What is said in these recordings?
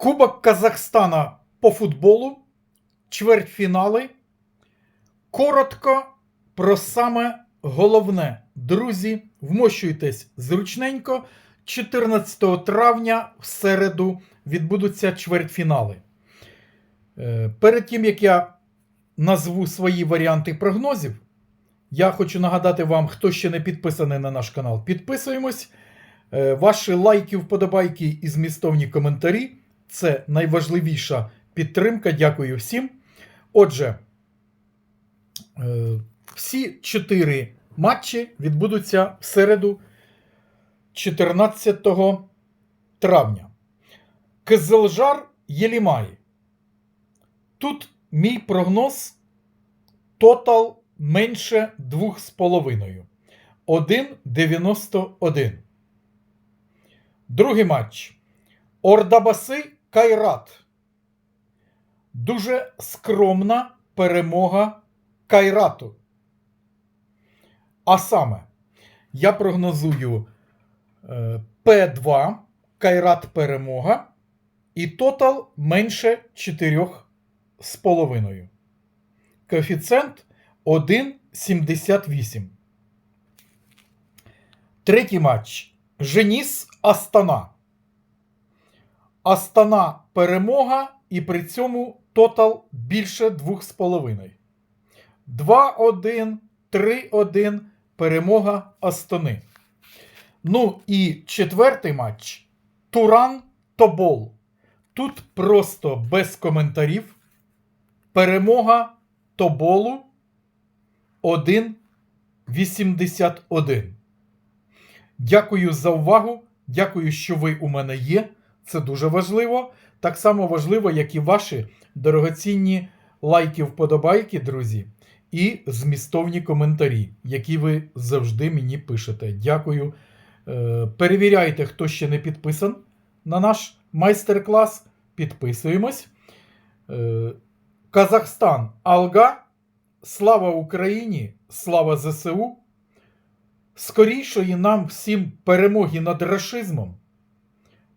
Кубок Казахстана по футболу, чвертьфінали. Коротко про саме головне. Друзі, вмощуйтесь зручненько. 14 травня в середу відбудуться чвертьфінали. Е, Перед тим, як я назву свої варіанти прогнозів, я хочу нагадати вам, хто ще не підписаний на наш канал, підписуємось. Е, Ваші лайки, вподобайки і змістовні коментарі це найважливіша підтримка. Дякую всім. Отже, е, всі чотири матчі відбудуться в середу 14 травня. Кизелжар Єлімай. Тут мій прогноз тотал менше 2,5. 1,91. Другий матч. Ордабаси Кайрат. Дуже скромна перемога Кайрату. А саме, я прогнозую е, П2, Кайрат перемога і тотал менше 4,5. Коефіцієнт 1,78. Третій матч. Женіс Астана. Астана перемога і при цьому тотал більше 2,5. 2-1, 3-1 перемога Астани. Ну і четвертий матч. Туран Тобол. Тут просто без коментарів. Перемога Тоболу 1,81. Дякую за увагу. Дякую, що ви у мене є. Це дуже важливо. Так само важливо, як і ваші дорогоцінні лайки, вподобайки, друзі, і змістовні коментарі, які ви завжди мені пишете. Дякую. Е, Перевіряйте, хто ще не підписан на наш майстер-клас. Підписуємось. Е, Казахстан Алга. Слава Україні! Слава ЗСУ! Скорішої нам всім перемоги над рашизмом,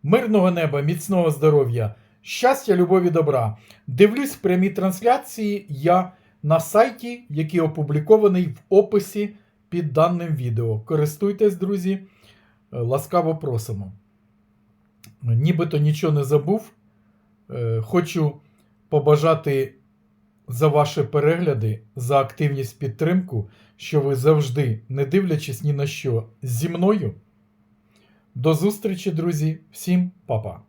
мирного неба, міцного здоров'я, щастя, любові, добра. Дивлюсь прямі трансляції я на сайті, який опублікований в описі під даним відео. Користуйтесь, друзі, е, ласкаво просимо. Нібито нічого не забув. Е, Хочу побажати за ваші перегляди, за активність підтримку, що ви завжди, не дивлячись ні на що, зі мною. До зустрічі, друзі, всім па-па.